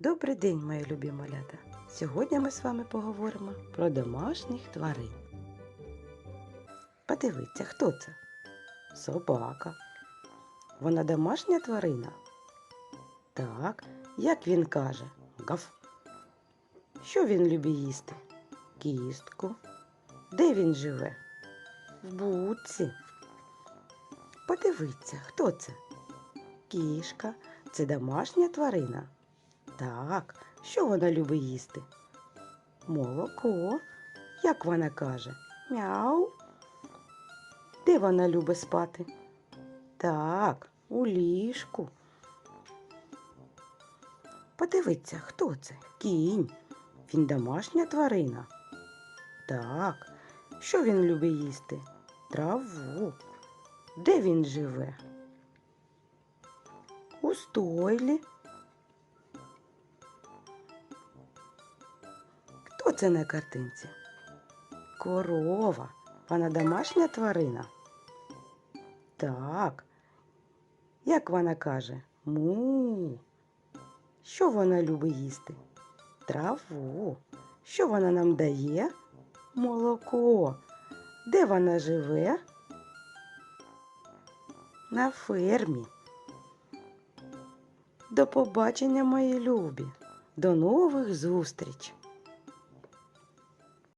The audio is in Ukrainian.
Добрий день, мої любі малята! Сьогодні ми з вами поговоримо про домашніх тварин. Подивіться, хто це? Собака. Вона домашня тварина? Так, як він каже, гав. Що він любить їсти? Кістку. Де він живе? В будці. Подивіться, хто це? Кішка. Це домашня тварина. Так, що вона любить їсти? Молоко. Як вона каже? Мяу. Де вона любить спати? Так, у ліжку. Подивіться, хто це? Кінь. Він домашня тварина. Так, що він любить їсти? Траву. Де він живе? У стойлі. Це на картинці? Корова. Вона домашня тварина? Так. Як вона каже? Му. Що вона любить їсти? Траву. Що вона нам дає? Молоко. Де вона живе? На фермі. До побачення, мої любі. До нових зустріч!